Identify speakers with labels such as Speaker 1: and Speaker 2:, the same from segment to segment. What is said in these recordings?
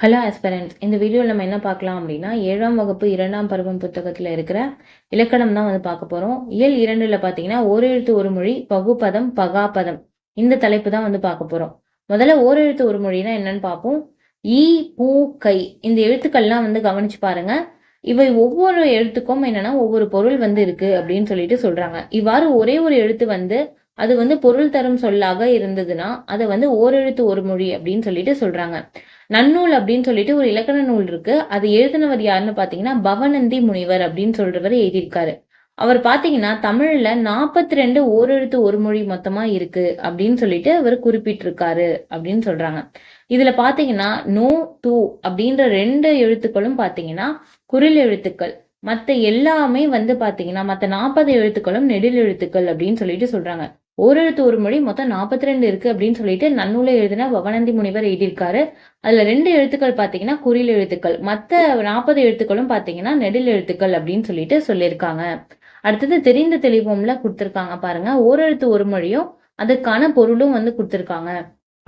Speaker 1: Hello ஆஸ்பரண்ட்ஸ் இந்த வீடியோவில் நம்ம என்ன பார்க்கலாம் அப்படின்னா ஏழாம் வகுப்பு இரண்டாம் பருவம் புத்தகத்தில் இருக்கிற இலக்கணம் தான் வந்து பார்க்க போகிறோம் இயல் இரண்டில் பார்த்தீங்கன்னா ஓரெழுத்து ஒரு மொழி பகுப்பதம் பகாபதம் இந்த தலைப்பு தான் வந்து பார்க்க போகிறோம் முதல்ல ஓரெழுத்து ஒரு மொழினா என்னன்னு பார்ப்போம். ஈ பூ கை. இந்த எழுத்துக்கள்லாம் வந்து கவனிச்சு பாருங்க. இவை ஒவ்வொரு எழுத்துக்கும் என்னன்னா ஒவ்வொரு பொருள் வந்து இருக்கு அப்படின்னு சொல்லிட்டு சொல்றாங்க. இவ்வாறு ஒரே ஒரு எழுத்து வந்து அது வந்து பொருள் தரும் சொல்லாக இருந்ததுன்னா அதை வந்து ஓரெழுத்து ஒரு மொழி அப்படின்னு சொல்லிட்டு சொல்றாங்க. நன்னூல் அப்படின்னு சொல்லிட்டு ஒரு இலக்கண நூல் இருக்கு. அது எழுதினவர் யாருன்னு பாத்தீங்கன்னா பவனந்தி முனிவர் அப்படின்னு சொல்றவர் எழுதியிருக்காரு. அவர் பாத்தீங்கன்னா தமிழ்ல நாற்பத்தி ரெண்டு ஓரெழுத்து ஒரு மொழி மொத்தமா இருக்கு அப்படின்னு சொல்லிட்டு அவர் குறிப்பிட்டிருக்காரு அப்படின்னு சொல்றாங்க. இதுல பாத்தீங்கன்னா நோ டூ அப்படின்ற ரெண்டு எழுத்துக்களும் பாத்தீங்கன்னா குரில் எழுத்துக்கள். மற்ற எல்லாமே வந்து பாத்தீங்கன்னா மற்ற நாற்பது எழுத்துக்களும் நெடில் எழுத்துக்கள் அப்படின்னு சொல்லிட்டு சொல்றாங்க. ஓரெழுத்து ஒரு மொழி மொத்தம் நாற்பத்தி ரெண்டு இருக்கு அப்படின்னு சொல்லிட்டு நன்னூலை எழுதின பவனந்தி முனிவர் எழுதியிருக்காரு. அதுல ரெண்டு எழுத்துக்கள் பாத்தீங்கன்னா குறில் எழுத்துக்கள். மத்த நாற்பது எழுத்துக்களும் பாத்தீங்கன்னா நெடில் எழுத்துக்கள் அப்படின்னு சொல்லிட்டு சொல்லியிருக்காங்க. அடுத்தது தெரிந்த தெளிவோம்ல கொடுத்துருக்காங்க பாருங்க. ஓரெழுத்து ஒரு மொழியும் அதுக்கான பொருளும் வந்து கொடுத்துருக்காங்க.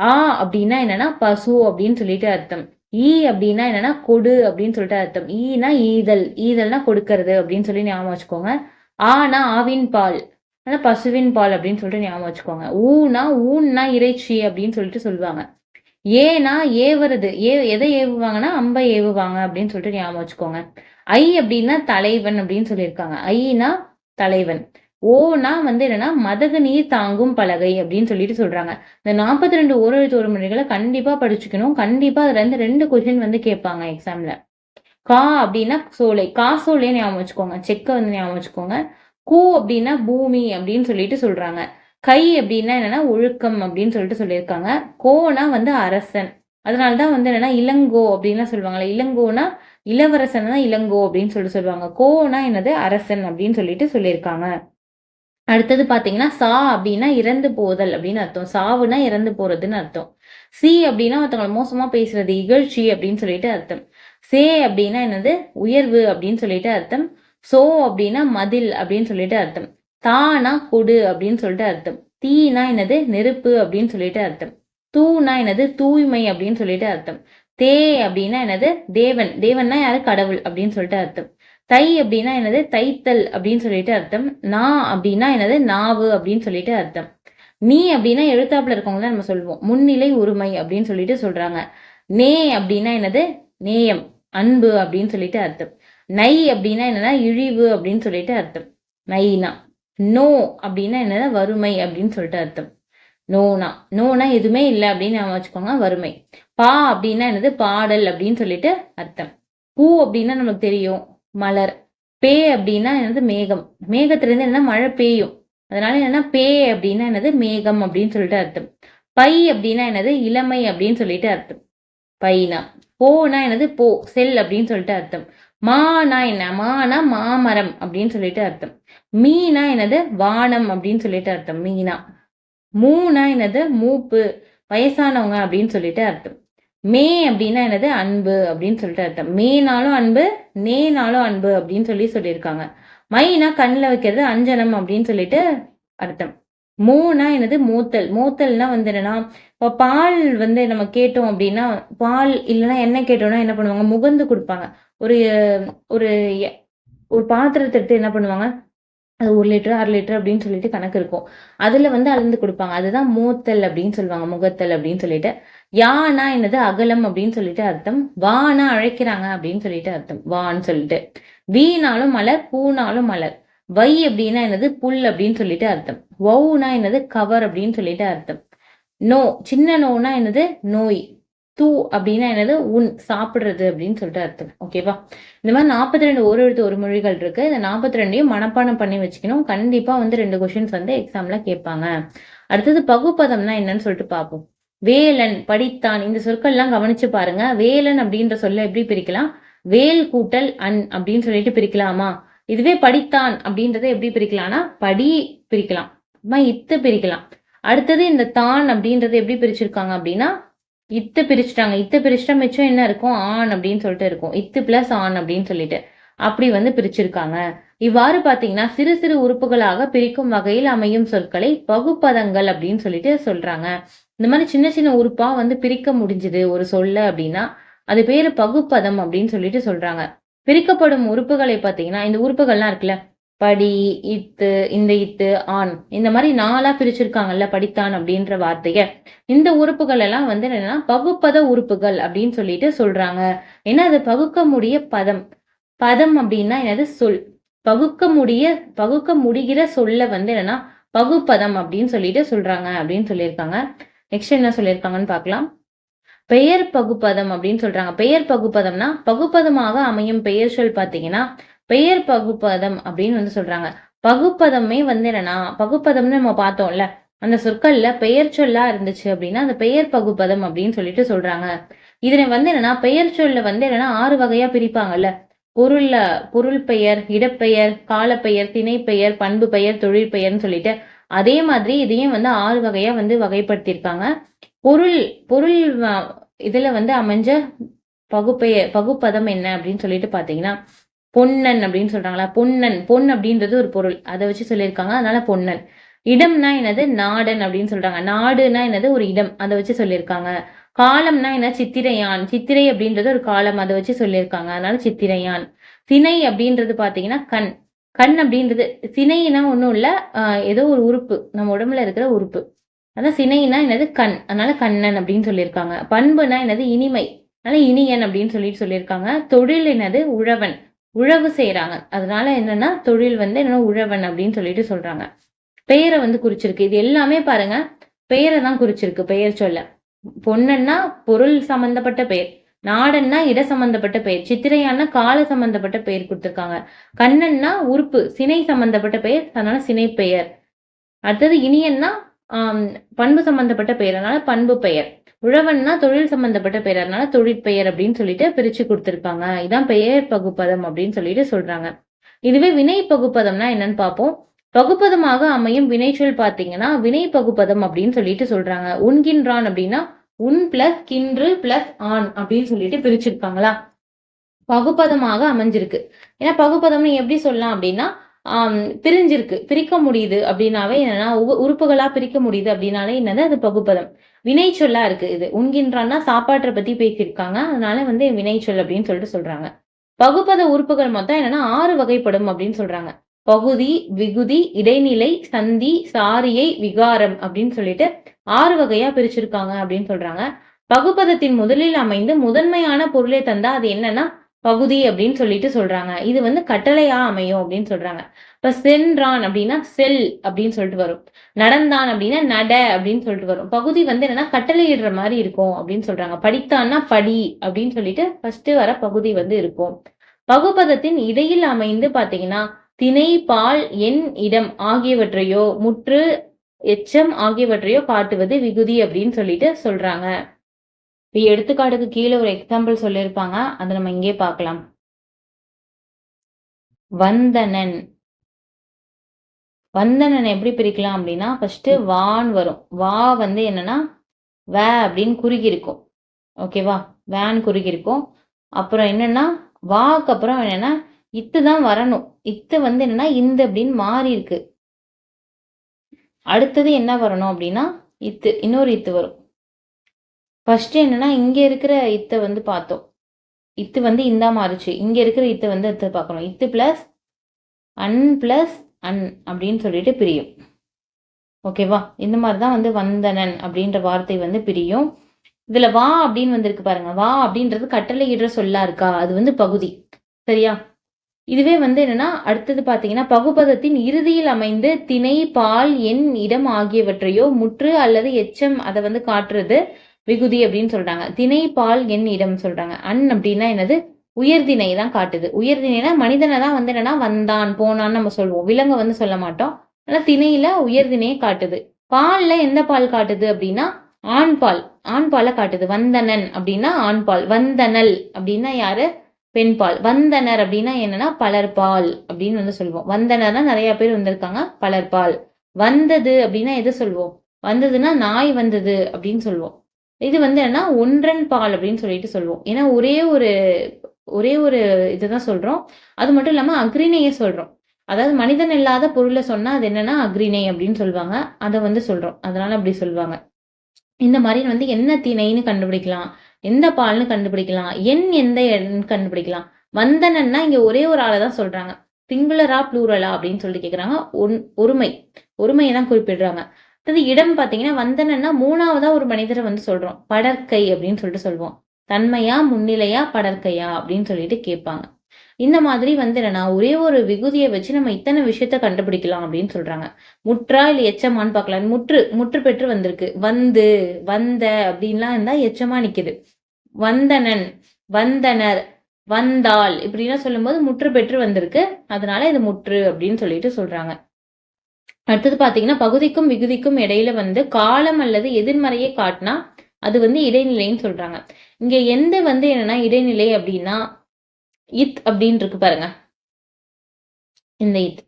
Speaker 1: ஆ அப்படின்னா என்னன்னா பசு அப்படின்னு சொல்லிட்டு அர்த்தம். ஈ அப்படின்னா என்னன்னா கொடு அப்படின்னு சொல்லிட்டு அர்த்தம். ஈனா ஈதல். ஈதல்னா கொடுக்கறது அப்படின்னு சொல்லி ஞாபகம் வச்சுக்கோங்க. ஆனா ஆவின் பால். ஆனால் பசுவின் பால் அப்படின்னு சொல்லிட்டு ஞாபகம் வச்சுக்கோங்க. ஊனா ஊன்னா இறைச்சி அப்படின்னு சொல்லிட்டு சொல்லுவாங்க. ஏனா ஏவுறது. ஏ எதை ஏவுவாங்கன்னா அம்பை ஏவுவாங்க அப்படின்னு சொல்லிட்டு ஞாபகம் வச்சுக்கோங்க. ஐ அப்படின்னா தலைவன் அப்படின்னு சொல்லியிருக்காங்க. ஐனா தலைவன். ஓனா வந்து என்னன்னா மதகு நீர் தாங்கும் பலகை அப்படின்னு சொல்லிட்டு சொல்றாங்க. இந்த நாற்பத்தி ரெண்டு ஓரெழுத்து ஒரு முறைகளை கண்டிப்பா படிச்சுக்கணும். கண்டிப்பா அதுல இருந்து ரெண்டு கொஸ்டின் வந்து கேட்பாங்க எக்ஸாம்ல கா அப்படின்னா சோலை. கா சோலை ஞாபகம் வச்சுக்கோங்க. செக்கை வந்து ஞாபகம் வச்சுக்கோங்க. கூ அப்படின்னா பூமி அப்படின்னு சொல்லிட்டு சொல்றாங்க. கை அப்படின்னா என்னன்னா ஒழுக்கம் அப்படின்னு சொல்லிட்டு சொல்லியிருக்காங்க. கோனா வந்து அரசன். அதனாலதான் வந்து என்னன்னா இளங்கோ அப்படின்லாம் சொல்லுவாங்களே இளங்கோனா இளவரசன் தான் இளங்கோ அப்படின்னு சொல்லிட்டு சொல்லுவாங்க. கோனா என்னது? அரசன் அப்படின்னு சொல்லிட்டு சொல்லியிருக்காங்க. அடுத்தது பாத்தீங்கன்னா சா அப்படின்னா இறந்து போதல் அப்படின்னு அர்த்தம். சாவுனா இறந்து போறதுன்னு அர்த்தம். சி அப்படின்னா ஒருத்தவங்க மோசமா பேசுறது இகழ்ச்சி அப்படின்னு சொல்லிட்டு அர்த்தம். சே அப்படின்னா என்னது? உயர்வு அப்படின்னு சொல்லிட்டு அர்த்தம். சோ அப்படின்னா மதில் அப்படின்னு சொல்லிட்டு அர்த்தம். தானா கொடு அப்படின்னு சொல்லிட்டு அர்த்தம். தீனா என்னது? நெருப்பு அப்படின்னு சொல்லிட்டு அர்த்தம். தூனா என்னது? தூய்மை அப்படின்னு சொல்லிட்டு அர்த்தம். தே அப்படின்னா என்னது? தேவன். தேவன்னா யாரு? கடவுள் அப்படின்னு சொல்லிட்டு அர்த்தம். தை அப்படின்னா என்னது? தைத்தல் அப்படின்னு சொல்லிட்டு அர்த்தம். நா அப்படின்னா என்னது? நாவு அப்படின்னு சொல்லிட்டு அர்த்தம். நீ அப்படின்னா எழுத்தாப்புல இருக்கவங்க தான் நம்ம சொல்லுவோம். முன்னிலை உரிமை அப்படின்னு சொல்லிட்டு சொல்றாங்க. நே அப்படின்னா என்னது? நேயம் அன்பு அப்படின்னு சொல்லிட்டு அர்த்தம். நை அப்படின்னா என்னன்னா இழிவு அப்படின்னு சொல்லிட்டு அர்த்தம். நைனா. நோ அப்படின்னா என்னன்னா வறுமை அப்படின்னு சொல்லிட்டு அர்த்தம். நோனா. நோனா எதுவுமே இல்லை அப்படின்னு நம்ம வச்சுக்கோங்க வறுமை. பா அப்படின்னா என்னது? பாடல் அப்படின்னு சொல்லிட்டு அர்த்தம். பூ அப்படின்னா நமக்கு தெரியும் மலர். பே அப்படின்னா என்னது? மேகம். மேகத்திலிருந்து என்ன மழை பெய்யும். அதனால என்னன்னா பே அப்படின்னா என்னது? மேகம் அப்படின்னு சொல்லிட்டு அர்த்தம். பை அப்படின்னா என்னது? இளமை அப்படின்னு சொல்லிட்டு அர்த்தம். பைனா. போனா என்னது? போ. செல் அப்படின்னு சொல்லிட்டு அர்த்தம். மானா என்ன? மானா மாமரம் அப்படின்னு சொல்லிட்டு அர்த்தம். மீனா என்னது? வானம் அப்படின்னு சொல்லிட்டு அர்த்தம். மீனா. மூனா என்னது? மூப்பு. வயசானவங்க அப்படின்னு சொல்லிட்டு அர்த்தம். மே அப்படின்னா என்னது? அன்பு அப்படின்னு சொல்லிட்டு அர்த்தம். மேனாலும் அன்பு நேனாலும் அன்பு அப்படின்னு சொல்லி சொல்லியிருக்காங்க. மைனா கண்ணில் வைக்கிறது அஞ்சனம் அப்படின்னு சொல்லிட்டு அர்த்தம். மூணா என்னது? மூத்தல். மூத்தல்னா வந்து என்னன்னா இப்போ பால் வந்து நம்ம கேட்டோம் அப்படின்னா பால் இல்லைன்னா என்ன கேட்டோம்னா என்ன பண்ணுவாங்க? முகந்து கொடுப்பாங்க. ஒரு ஒரு ஒரு பாத்திரத்தை எடுத்து என்ன பண்ணுவாங்க? அது ஒரு லிட்டர் அரை லிட்டர் அப்படின்னு சொல்லிட்டு கணக்கு இருக்கும். அதில் வந்து அளந்து கொடுப்பாங்க. அதுதான் மூத்தல் அப்படின்னு சொல்லுவாங்க முகத்தல் அப்படின்னு சொல்லிட்டு. யானா என்னது? அகலம் அப்படின்னு சொல்லிட்டு அர்த்தம். வானா அழைக்கிறாங்க அப்படின்னு சொல்லிட்டு அர்த்தம். வான்னு சொல்லிட்டு. வீணாலும் மலர் பூனாலும் மலர். வை அப்படின்னா என்னது? புல் அப்படின்னு சொல்லிட்டு அர்த்தம். வவுனா என்னது? கவர் அப்படின்னு சொல்லிட்டு அர்த்தம். நோ சின்ன நோனா என்னது? நோய். தூ அப்படின்னா என்னது? உன் சாப்பிடுறது அப்படின்னு சொல்லிட்டு அர்த்தம். ஓகேவா இந்த மாதிரி நாற்பத்தி ரெண்டு ஒரு எழுத்து ஒரு மொழிகள் இருக்கு. இந்த நாற்பத்தி ரெண்டையும் மனப்பாடம் பண்ணி வச்சுக்கணும். கண்டிப்பா வந்து ரெண்டு கொஸ்டின்ஸ் வந்து எக்ஸாம்ல கேட்பாங்க. அடுத்தது பகுப்பதம்னா என்னன்னு சொல்லிட்டு பார்ப்போம். வேலன் படித்தான். இந்த சொற்கள்லாம் கவனிச்சு பாருங்க. வேலன் அப்படின்ற சொல்ல எப்படி பிரிக்கலாம்? வேல் கூட்டல் அன் அப்படின்னு சொல்லிட்டு பிரிக்கலாமா? இதுவே படித்தான் அப்படின்றத எப்படி பிரிக்கலாம்னா படி பிரிக்கலாம். இத்து பிரிக்கலாம். அடுத்தது இந்த தான் அப்படின்றத எப்படி பிரிச்சிருக்காங்க அப்படின்னா இத்து பிரிச்சுட்டாங்க. இத்து பிரிச்சுட்டா மிச்சம் என்ன இருக்கும்? ஆன் அப்படின்னு சொல்லிட்டு இருக்கும். இத்து பிளஸ் ஆன் அப்படின்னு சொல்லிட்டு. அப்படி வந்து பிரிச்சிருக்காங்க. இவ்வாறு பாத்தீங்கன்னா சிறு சிறு உறுப்புகளாக பிரிக்கும் வகையில் அமையும் சொற்களை பகுப்பதங்கள் அப்படின்னு சொல்லிட்டு சொல்றாங்க. இந்த மாதிரி சின்ன சின்ன உறுப்பா வந்து பிரிக்க முடிஞ்சுது ஒரு சொல்ல அப்படின்னா அது பேரு பகுப்பதம் அப்படின்னு சொல்லிட்டு சொல்றாங்க. பிரிக்கப்படும் உறுப்புகளை பார்த்தீங்கன்னா இந்த உறுப்புகள்லாம் இருக்குல்ல படி இத்து இந்த இத்து ஆண். இந்த மாதிரி நாளா பிரிச்சிருக்காங்கல்ல படித்தான் அப்படின்ற வார்த்தைய. இந்த உறுப்புகள் எல்லாம் வந்து என்னன்னா பகுப்பத உறுப்புகள் அப்படின்னு சொல்லிட்டு சொல்றாங்க. ஏன்னா அது பகுக்க முடிய பதம். பதம் அப்படின்னா என்னது? சொல். பகுக்க முடிய பகுக்க முடிகிற சொல்ல வந்து என்னன்னா பகுப்பதம் அப்படின்னு சொல்லிட்டு சொல்றாங்க அப்படின்னு சொல்லியிருக்காங்க. நெக்ஸ்ட் என்ன சொல்லியிருக்காங்கன்னு பார்க்கலாம். பெயர் பகுப்பதம் அப்படின்னு சொல்றாங்க. பெயர் பகுப்பதம்னா பகுப்பதமாக அமையும் பெயர் சொல் பார்த்தீங்கன்னா பெயர் பகுப்பதம் அப்படின்னு வந்து சொல்றாங்க. பகுப்பதமே வந்து என்னன்னா பகுப்பதம்னு நம்ம பார்த்தோம்ல அந்த சொற்கள்ல பெயர் சொல்லா இருந்துச்சு அப்படின்னா அந்த பெயர் பகுப்பதம் அப்படின்னு சொல்லிட்டு சொல்றாங்க. இதனை வந்து என்னன்னா பெயர் சொல்ல வந்து என்னன்னா ஆறு வகையா பிரிப்பாங்கல்ல. பொருள்ல பொருள் பெயர் இடப்பெயர் காலப்பெயர் திணைப்பெயர் பண்பு பெயர் தொழில் பெயர்னு சொல்லிட்டு அதே மாதிரி இதையும் வந்து ஆறு வகையா வந்து வகைப்படுத்தியிருக்காங்க. பொருள் பொருள் இதுல வந்து அமைஞ்ச பகுப்பெயர் பகுப்பதம் என்ன அப்படின்னு சொல்லிட்டு பாத்தீங்கன்னா பொன்னன் அப்படின்னு சொல்றாங்களா? பொன்னன். பொன் அப்படின்றது ஒரு பொருள். அதை வச்சு சொல்லியிருக்காங்க. அதனால பொன்னன். இடம்னா என்னது? நாடன் அப்படின்னு சொல்றாங்க. நாடுனா என்னது? ஒரு இடம். அதை வச்சு சொல்லியிருக்காங்க. காலம்னா என்ன? சித்திரையான். சித்திரை அப்படின்றது ஒரு காலம். அதை வச்சு சொல்லியிருக்காங்க. அதனால சித்திரையான். சினை அப்படின்றது பாத்தீங்கன்னா கண். கண் அப்படின்றது. சினைனா ஒன்றும் இல்லை. ஏதோ ஒரு உறுப்பு. நம்ம உடம்புல இருக்கிற உறுப்பு. அதான் சினைனா என்னது? கண். அதனால கண்ணன் அப்படின்னு சொல்லியிருக்காங்க. பண்புனா என்னது? இனிமை. அதனால இனியன் அப்படின்னு சொல்லிட்டு சொல்லியிருக்காங்க. தொழில் என்னது? உழவன். உழவு செய்கிறாங்க அதனால என்னன்னா தொழில் வந்து என்னன்னா உழவன் அப்படின்னு சொல்லிட்டு சொல்றாங்க. பெயரை வந்து குறிச்சிருக்கு. இது எல்லாமே பாருங்க பெயரை தான் குறிச்சிருக்கு பெயர் சொல்ல. பொன்னன்னா பொருள் சம்பந்தப்பட்ட பெயர். நாடன்னா இட சம்பந்தப்பட்ட பெயர். சித்திரையானா கால சம்பந்தப்பட்ட பெயர் கொடுத்துருக்காங்க. கண்ணன்னா உறுப்பு. சினை சம்பந்தப்பட்ட பெயர் அதனால சினை பெயர். அடுத்தது இனியன்னா பண்பு சம்பந்தப்பட்ட பெயர். அதனால பண்பு பெயர். உழவன்னா தொழில் சம்பந்தப்பட்ட பெயர். அதனால தொழிற்பெயர் அப்படின்னு சொல்லிட்டு பிரிச்சு கொடுத்துருப்பாங்க. இதான் பெயர் பகுப்பதம் அப்படின்னு சொல்லிட்டு சொல்றாங்க. இதுவே வினை பகுப்பதம்னா என்னன்னு பார்ப்போம். பகுப்பதமாக அமையும் வினைச்சொல் பார்த்தீங்கன்னா வினை பகுப்பதம் அப்படின்னு சொல்லிட்டு சொல்றாங்க. உண்கின்றான் அப்படின்னா உன் பிளஸ் கின்று பிளஸ் ஆண் அப்படின்னு சொல்லிட்டு பிரிச்சிருப்பாங்களா? பகுப்பதமாக அமைஞ்சிருக்கு. ஏன்னா பகுப்பதம்னு எப்படி சொல்லலாம் அப்படின்னா பிரிஞ்சிருக்கு. பிரிக்க முடியுது அப்படின்னாவே என்னன்னா உறுப்புகளா பிரிக்க முடியுது அப்படின்னாலே என்னது? அது பகுப்பதம். வினை சொல்லா இருக்கு. இது உண்கின்றான்னா சாப்பாட்டை பத்தி பேசியிருக்காங்க. அதனால வந்து வினைச்சொல் அப்படின்னு சொல்லிட்டு சொல்றாங்க. பகுப்பத உறுப்புகள் மொத்தம் என்னன்னா ஆறு வகைப்படும் அப்படின்னு சொல்றாங்க. பகுதி விகுதி இடைநிலை சந்தி சாரியை விகாரம் அப்படின்னு சொல்லிட்டு ஆறு வகையா பிரிச்சிருக்காங்க அப்படின்னு சொல்றாங்க. பகுப்பதத்தின் முதலில் அமைந்து முதன்மையான பொருளை தந்தா அது என்னன்னா பகுதி அப்படின்னு சொல்லிட்டு சொல்றாங்க. இது வந்து கட்டளையா அமையும் அப்படின்னு சொல்றாங்க. இப்ப சென்றான் அப்படின்னா செல் அப்படின்னு சொல்லிட்டு வரும். நடந்தான் அப்படின்னா நட அப்படின்னு சொல்லிட்டு வரும். பகுதி வந்து என்னன்னா கட்டளையிடுற மாதிரி இருக்கும் அப்படின்னு சொல்றாங்க. படித்தான்னா படி அப்படின்னு சொல்லிட்டு ஃபர்ஸ்ட் வர பகுதி வந்து இருக்கும். பகுபதத்தின் இடையில் அமைந்து பாத்தீங்கன்னா திணை பால் எண் இடம் ஆகியவற்றையோ முற்று எச்சம் ஆகியவற்றையோ காட்டுவது விகுதி அப்படின்னு சொல்லிட்டு சொல்றாங்க. இப்போ எடுத்துக்காட்டுக்கு கீழே ஒரு எக்ஸாம்பிள் சொல்லியிருப்பாங்க. அதை நம்ம இங்கே பார்க்கலாம். வந்தனன். வந்தனன் எப்படி பிரிக்கலாம் அப்படின்னா ஃபர்ஸ்ட் வான் வரும். வா வந்து என்னன்னா வே அப்படின்னு குறுகி இருக்கும் ஓகேவா வேன் குறுகி இருக்கும் அப்புறம் என்னன்னா வாக்கு அப்புறம் என்னன்னா இத்து தான் வரணும். இத்து வந்து என்னன்னா இந்த அப்படின்னு மாறி இருக்கு அடுத்தது என்ன வரணும் அப்படின்னா இத்து. இன்னொரு இத்து வரும். ஃபஸ்ட்டு என்னன்னா இங்கே இருக்கிற இத்தை வந்து பார்த்தோம். இத்து வந்து இந்தா மாறுச்சு. இங்கே இருக்கிற இத்தை வந்து இத்தை பார்க்கணும். இத்து ப்ளஸ் அன் ப்ளஸ் அன் அப்படின்னு சொல்லிட்டு பிரியும். ஓகேவா இந்த மாதிரி தான் வந்து வந்தனன் அப்படின்ற வார்த்தை வந்து பிரியும். இதில் வா அப்படின்னு வந்திருக்கு பாருங்க. வா அப்படின்றது கட்டளையிடுற சொல்லா இருக்கா? அது வந்து பகுதி. சரியா? இதுவே வந்து என்னன்னா அடுத்தது பார்த்தீங்கன்னா பகுபதத்தின் இறுதியில் அமைந்து திணை பால் எண் இடம் ஆகியவற்றையோ முற்று அல்லது எச்சம் அதை வந்து காட்டுறது விகுதி அப்படின்னு சொல்றாங்க. திணைப்பால் என் இடம் சொல்றாங்க. அன் அப்படின்னா என்னது? உயர்தினை தான் காட்டுது. உயர்தினைனா மனிதனை தான் வந்து என்னன்னா வந்தான் போனான்னு நம்ம சொல்லுவோம். விலங்கு வந்து சொல்ல மாட்டோம். ஆனா திணையில உயர்தினையை காட்டுது. பால்ல எந்த பால் காட்டுது அப்படின்னா? ஆண் பால். ஆண் பாலை காட்டுது. வந்தனன் அப்படின்னா ஆண் பால். வந்தனல் அப்படின்னா யாரு? பெண் பால். வந்தனர் அப்படின்னா என்னன்னா பலர்பால் அப்படின்னு வந்து சொல்லுவோம். வந்தனர்னா நிறைய பேர் வந்திருக்காங்க. பலர்பால். வந்தது அப்படின்னா எது சொல்லுவோம்? வந்ததுன்னா நாய் வந்தது அப்படின்னு சொல்லுவோம். இது வந்து என்னன்னா ஒன்றன் பால் அப்படின்னு சொல்லிட்டு சொல்லுவோம். ஏன்னா ஒரே ஒரு ஒரே ஒரு இதுதான் சொல்றோம். அது மட்டும் இல்லாம அக்ரிணைய சொல்றோம். அதாவது மனிதன் இல்லாத பொருளை சொன்னா அது என்னன்னா அக்ரிணை அப்படின்னு சொல்லுவாங்க. அதை வந்து சொல்றோம். அதனால அப்படி சொல்லுவாங்க. இந்த மாதிரி வந்து என்ன திணைன்னு கண்டுபிடிக்கலாம். எந்த பால்னு கண்டுபிடிக்கலாம். எண் எந்த எண் கண்டுபிடிக்கலாம். வந்தனன்னா இங்க ஒரே ஒரு ஆளை தான் சொல்றாங்க. சிங்குலரா ப்ளூரலா அப்படின்னு சொல்லிட்டு கேக்குறாங்க. ஒன்- ஒருமை. ஒருமையை தான் குறிப்பிடுறாங்க. அடுத்தது இடம் பார்த்தீங்கன்னா வந்தனன்னா மூணாவதா ஒரு மனிதரை வந்து சொல்றோம். படற்கை அப்படின்னு சொல்லிட்டு சொல்லுவோம் தன்மையா முன்னிலையா படற்கையா அப்படின்னு சொல்லிட்டு கேட்பாங்க. இந்த மாதிரி வந்து என்னன்னா ஒரே ஒரு விகுதியை வச்சு நம்ம இத்தனை விஷயத்த கண்டுபிடிக்கலாம் அப்படின்னு சொல்றாங்க. முற்றா இல்ல எச்சமான்னு பார்க்கலாம். முற்று முற்று பெற்று வந்திருக்கு. வந்து வந்த அப்படின்லாம் இருந்தா எச்சமா நிக்குது. வந்தனன் வந்தனர் வந்தாள் இப்படிலாம் சொல்லும்போது முற்று பெற்று வந்திருக்கு. அதனால இது முற்று அப்படின்னு சொல்லிட்டு சொல்றாங்க. அடுத்தது பார்த்தீங்கன்னா பகுதிக்கும் விகுதிக்கும் இடையில வந்து காலம் அல்லது எதிர்மறையை காட்டினா அது வந்து இடைநிலைன்னு சொல்றாங்க. இங்க எந்த வந்து என்னன்னா இடைநிலை அப்படின்னா இத் அப்படின்னு இருக்கு பாருங்க. இந்த இத்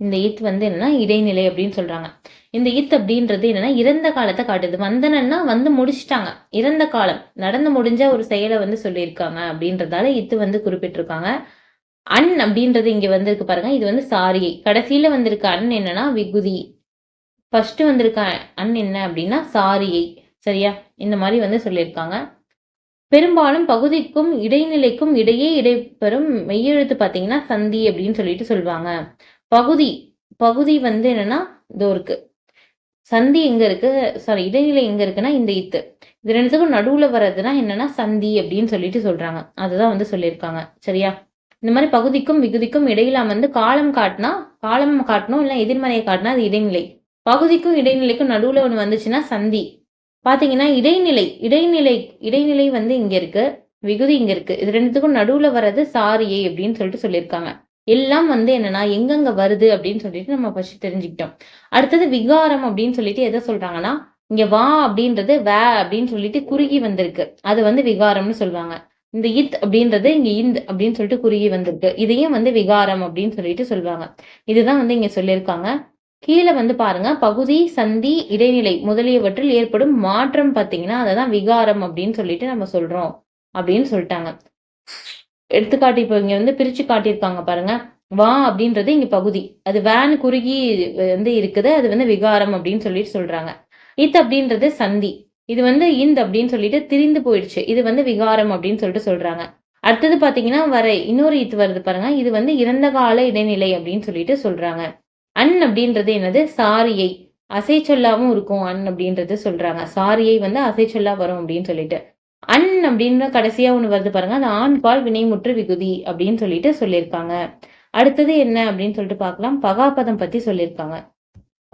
Speaker 1: இந்த இத் வந்து என்னன்னா இடைநிலை அப்படின்னு சொல்றாங்க. இந்த இத் அப்படின்றது என்னன்னா இறந்த காலத்தை காட்டுது. வந்தனன்னா வந்து முடிச்சிட்டாங்க. இறந்த காலம். நடந்து முடிஞ்ச ஒரு செயலை வந்து சொல்லியிருக்காங்க அப்படின்றதால இத்து வந்து குறிப்பிட்டிருக்காங்க. அன் அப்படின்றது இங்க வந்திருக்கு பாருங்க. இது வந்து சாரியை கடைசியில வந்திருக்க அன் என்னன்னா விகுதி. ஃபர்ஸ்ட் வந்திருக்க அன் என்ன அப்படின்னா சாரியை. சரியா? இந்த மாதிரி வந்து சொல்லியிருக்காங்க. பெரும்பாலும் பகுதிக்கும் இடைநிலைக்கும் இடையே இடைப்பெறும் மெய்யெழுத்து பார்த்தீங்கன்னா சந்தி அப்படின்னு சொல்லிட்டு சொல்லுவாங்க. பகுதி. பகுதி வந்து என்னன்னா இதோ இருக்கு. சந்தி எங்க இருக்கு? சாரி இடைநிலை எங்க இருக்குன்னா இந்த இத்து. இது ரெண்டுத்துக்கும் நடுவுல வர்றதுன்னா என்னன்னா சந்தி அப்படின்னு சொல்லிட்டு சொல்றாங்க. அதுதான் வந்து சொல்லியிருக்காங்க. சரியா? இந்த மாதிரி பகுதிக்கும் விகுதிக்கும் இடையில வந்து காலம் காட்டினா காலம் காட்டணும் இல்லை எதிர்மறையை காட்டினா அது இடைநிலை. பகுதிக்கும் இடைநிலைக்கும் நடுவில் ஒன்று வந்துச்சுன்னா சந்தி. பார்த்தீங்கன்னா இடைநிலை இடைநிலை இடைநிலை வந்து இங்கே இருக்கு விகுதி இங்கே இருக்கு. இது ரெண்டுத்துக்கும் நடுவில் வர்றது சாரியை அப்படின்னு சொல்லிட்டு சொல்லியிருக்காங்க. எல்லாம் வந்து என்னன்னா எங்கெங்க வருது அப்படின்னு சொல்லிட்டு நம்ம ஃபர்ஸ்ட் தெரிஞ்சுக்கிட்டோம். அடுத்தது விகாரம் அப்படின்னு சொல்லிட்டு எதை சொல்றாங்கன்னா இங்க வா அப்படின்றது வே அப்படின்னு சொல்லிட்டு குறுகி வந்திருக்கு. அது வந்து விகாரம்னு சொல்லுவாங்க. இந்த இத் அப்படின்றது இங்க இந்த் அப்படின்னு சொல்லிட்டு குறுகி வந்திருக்கு. இதையும் வந்து விகாரம் அப்படின்னு சொல்லிட்டு சொல்லுவாங்க இதுதான் வந்து இங்க சொல்லியிருக்காங்க. கீழே வந்து பாருங்க பகுதி சந்தி இடைநிலை முதலியவற்றில் ஏற்படும் மாற்றம் பார்த்தீங்கன்னா அதை தான் விகாரம் அப்படின்னு சொல்லிட்டு நம்ம சொல்றோம் அப்படின்னு சொல்லிட்டாங்க. எடுத்துக்காட்டு இப்போ இங்க வந்து பிரிச்சு காட்டியிருக்காங்க பாருங்க. வா அப்படின்றது இங்க பகுதி. அது வேன் குறுகி வந்து இருக்குது அது வந்து விகாரம் அப்படின்னு சொல்லிட்டு சொல்றாங்க. இத் அப்படின்றது சந்தி. இது வந்து இந்த் அப்படின்னு சொல்லிட்டு திரிந்து போயிடுச்சு. இது வந்து விகாரம் அப்படின்னு சொல்லிட்டு சொல்றாங்க. அடுத்தது பாத்தீங்கன்னா வர இன்னொரு இத்து வருது பாருங்க. இது வந்து இறந்த கால இடைநிலை அப்படின்னு சொல்லிட்டு சொல்றாங்க. அன் அப்படின்றது என்னது? சாரியை. அசை சொல்லாவும் இருக்கும் அன் அப்படின்றது சொல்றாங்க. சாரியை வந்து அசை சொல்லா வரும் அப்படின்னு சொல்லிட்டு. அன் அப்படின்னு கடைசியா ஒண்ணு வருது பாருங்க. அந்த ஆண் பால் வினைமுற்று விகுதி அப்படின்னு சொல்லிட்டு சொல்லியிருக்காங்க. அடுத்தது என்ன அப்படின்னு சொல்லிட்டு பார்க்கலாம் பகாபதம் பத்தி சொல்லியிருக்காங்க.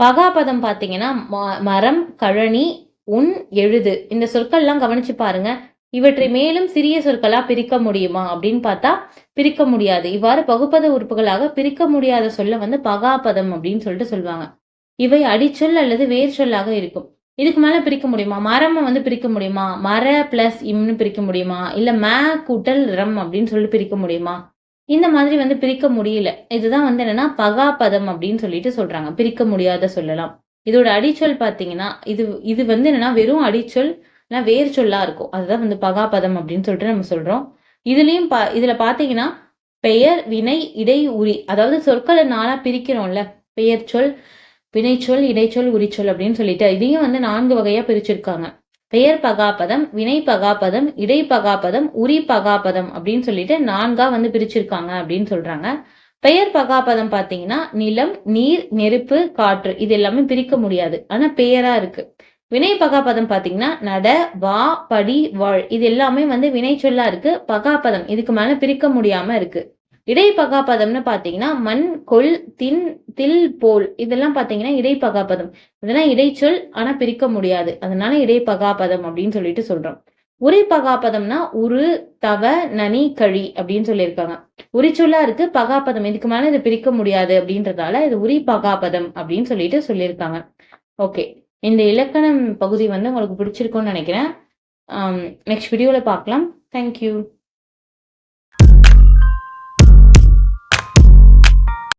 Speaker 1: பகாபதம் பாத்தீங்கன்னா ம- மரம் கழனி உன் எழுது. இந்த சொற்கள்லாம் கவனிச்சு பாருங்க. இவற்றை மேலும் சிறிய சொற்களா பிரிக்க முடியுமா? அப்படின்னு பார்த்தா பிரிக்க முடியாது. இவ்வாறு பகுப்பத உறுப்புகளாக பிரிக்க முடியாத சொல்ல வந்து பகாபதம் அப்படின்னு சொல்லிட்டு சொல்லுவாங்க. இவை அடிச்சொல் அல்லது வேர் சொல்லாக இருக்கும். இதுக்கு மேல பிரிக்க முடியுமா? மரம் வந்து பிரிக்க முடியுமா? மர பிளஸ் இம்னு பிரிக்க முடியுமா? இல்ல மே கூட்டல் ரம் அப்படின்னு சொல்லிட்டு பிரிக்க முடியுமா? இந்த மாதிரி வந்து பிரிக்க முடியல. இதுதான் வந்து என்னன்னா பகாபதம் அப்படின்னு சொல்லிட்டு சொல்றாங்க. பிரிக்க முடியாத சொல்லலாம். இதோட அடிச்சொல் பார்த்தீங்கன்னா இது இது வந்து என்னன்னா வெறும் அடிச்சொல் இல்ல சொல்லா இருக்கும். அதுதான் வந்து பகாபதம் அப்படின்னு சொல்லிட்டு நம்ம சொல்றோம். இதுலயும் பா இதுல பாத்தீங்கன்னா பெயர் வினை இடை உரி. அதாவது சொற்களை நாளா பிரிக்கிறோம்ல. பெயர் சொல் வினைச்சொல் இடைச்சொல் உரிச்சொல் அப்படின்னு சொல்லிட்டு இதையும் வந்து நான்கு வகையா பிரிச்சிருக்காங்க. பெயர் பகாபதம் வினை பகாபதம் இடை பகாபதம் உரி பகாபதம் அப்படின்னு சொல்லிட்டு நான்கா வந்து பிரிச்சிருக்காங்க அப்படின்னு சொல்றாங்க. பெயர் பகாபதம் பாத்தீங்கன்னா நிலம் நீர் நெருப்பு காற்று. இது எல்லாமே பிரிக்க முடியாது. ஆனா பெயரா இருக்கு. வினை பகாபதம் பாத்தீங்கன்னா நட வா படி வாழ். இது எல்லாமே வந்து வினை சொல்லா இருக்கு. பகாபதம். இதுக்கு மேல பிரிக்க முடியாம இருக்கு. இடை பகாபதம்னு பாத்தீங்கன்னா மண் கொல் தின் தில் போல். இதெல்லாம் பாத்தீங்கன்னா இடை பகாபதம். இதெல்லாம் இடைச்சொல் ஆனா பிரிக்க முடியாது. அதனால இடை பகாபதம் அப்படின்னு சொல்லிட்டு சொல்றோம். உரி பகாபதம்னா உரு தவ நனி கழி அப்படின்னு சொல்லியிருக்காங்க. உரிச்சொல்லா இருக்கு பகாபதம் இதுக்கு மேல இதை பிரிக்க முடியாது அப்படின்றதால இது உரி பகாபதம் அப்படின்னு சொல்லிட்டு சொல்லியிருக்காங்க. ஓகே. இந்த இலக்கணம் பகுதி வந்து உங்களுக்கு பிடிச்சிருக்கும்னு நினைக்கிறேன். நெக்ஸ்ட் வீடியோவில் பார்க்கலாம். தேங்க்யூ